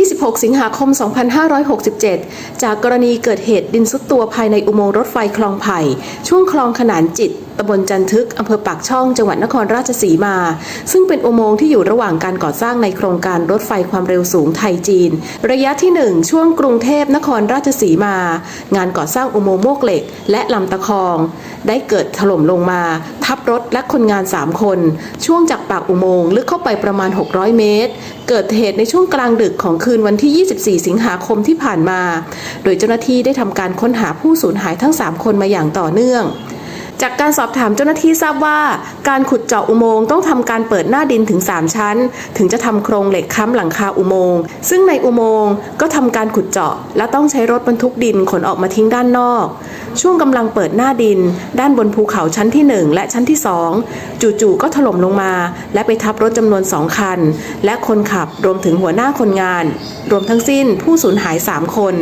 26 สิงหาคม 2567 จากกรณีเกิดเหตุดินซุดตัวภายในอุโมงค์รถไฟคลองไผ่ ช่วงคลองขนานจิตตำบลจันทึกอำเภอปากช่องจังหวัดนครราชสีมา ซึ่งเป็นอุโมงค์ที่อยู่ระหว่างการก่อสร้างในโครงการรถไฟความเร็วสูงไทยจีน ระยะที่ 1 ช่วงกรุงเทพนครราชสีมา งานก่อสร้างอุโมงค์โมกเหล็ก และลำตะคอง ได้เกิดถล่มลงมา ทับรถและคนงาน 3 คน ช่วงจากปากอุโมงค์ลึกเข้าไปประมาณ 600 เมตร เกิดเหตุในช่วงกลางดึกของคืนวันที่ 24 สิงหาคมที่ผ่านมา โดยเจ้าหน้าที่ได้ทำการค้นหาผู้สูญหายทั้ง 3 คนมาอย่างต่อเนื่อง จากการสอบถามเจ้าหน้าที่ทราบว่า การขุดเจาะอุโมงค์ต้องทำการเปิดหน้าดินถึง 3 ชั้น ถึงจะทำโครงเหล็กค้ำหลังคาอุโมงค์ซึ่งในอุโมงค์ก็ทำการขุดเจาะ และต้องใช้รถบรรทุกดินขนออกมาทิ้งด้านนอก ช่วงกำลังเปิดหน้าดิน ด้านบนภูเขาชั้นที่ 1 และชั้นที่ 2 จู่ๆก็ถล่มลงมา และไปทับรถจำนวน 2 คัน และคนขับรวมถึงหัวหน้าคนงาน รวมทั้งสิ้นผู้สูญหาย 3 คน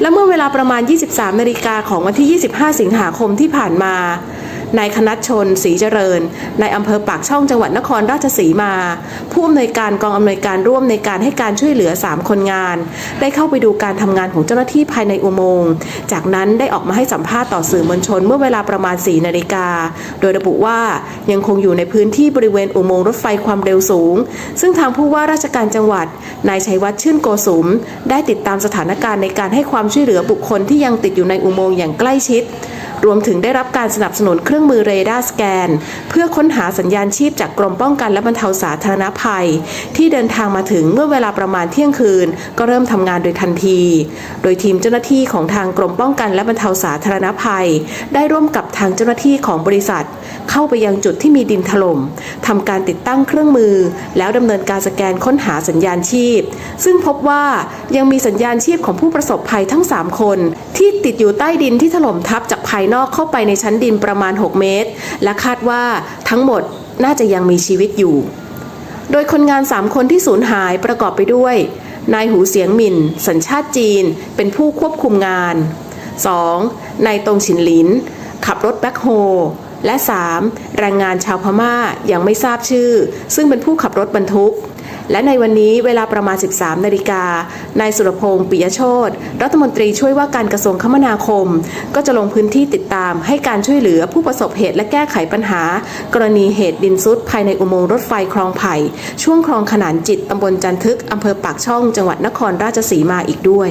และเมื่อเวลาประมาณ 23นาฬิกาของวันที่ 25 สิงหาคมที่ผ่านมา นายคณัชชนศรีเจริญในอำเภอปากช่องจังหวัดนครราชสีมา ผู้อำนวยการกองอำนวยการร่วมในการให้การช่วยเหลือ 3 คนงาน ได้เข้าไปดูการทำงานของเจ้าหน้าที่ภายในอุโมงค์ จากนั้นได้ออกมาให้สัมภาษณ์ต่อสื่อมวลชนเมื่อเวลาประมาณ4นาฬิกา โดยระบุว่ายังคงอยู่ในพื้นที่บริเวณอุโมงค์รถไฟความเร็วสูง ซึ่งทางผู้ว่าราชการจังหวัด นายชัยวัฒน์ชื่นโกสุม ได้ติดตามสถานการณ์ในการให้ความช่วยเหลือบุคคลที่ยังติดอยู่ในอุโมงค์อย่างใกล้ชิด รวมถึงได้รับการสนับสนุนเครื่ององมือเรดาร์สแกน เพื่อค้นหาสัญญาณชีพจากกรมป้องกันและบรรเทาสาธารณภัย ที่เดินทางมาถึงเมื่อเวลาประมาณเที่ยงคืน ก็เริ่มทำงานโดยทันที โดยทีมเจ้าหน้าที่ของทางกรมป้องกันและบรรเทาสาธารณภัย ได้ร่วมกับทางเจ้าหน้าที่ของบริษัท เข้าไปยังจุดที่มีดินถล่มทำการติดตั้งเครื่องมือ แล้วดำเนินการสแกนค้นหาสัญญาณชีพ ซึ่งพบว่ายังมีสัญญาณชีพของผู้ประสบภัยทั้ง 3 คน ที่ติดอยู่ใต้ดินที่ถล่มทับจากภายนอกเข้าไปในชั้นดินประมาณ 6 เมตร และคาดว่าทั้งหมดน่าจะยังมีชีวิตอยู่ โดยคนงาน 3 คนที่สูญหายประกอบไปด้วย นายหูเสียงหมินสัญชาติจีน เป็นผู้ควบคุมงาน 2. นายตงฉินหลิน ขับรถแบ็คโฮและ 3. แรงงานชาวพม่ายังไม่ทราบชื่อ ซึ่งเป็นผู้ขับรถบรรทุก และในวันนี้เวลาประมาณ 13 นาฬิกา นายสุรพงศ์ปิยโชตรัฐมนตรีช่วยว่าการกระทรวงคมนาคม ก็จะลงพื้นที่ติดตามให้การช่วยเหลือผู้ประสบเหตุและแก้ไขปัญหา กรณีเหตุดินซุดภายในอุโมงค์รถไฟคลองไผ่ ช่วงคลองขนานจิตตำบลจันทึกอำเภอปากช่องจังหวัดนครราชสีมาอีกด้วย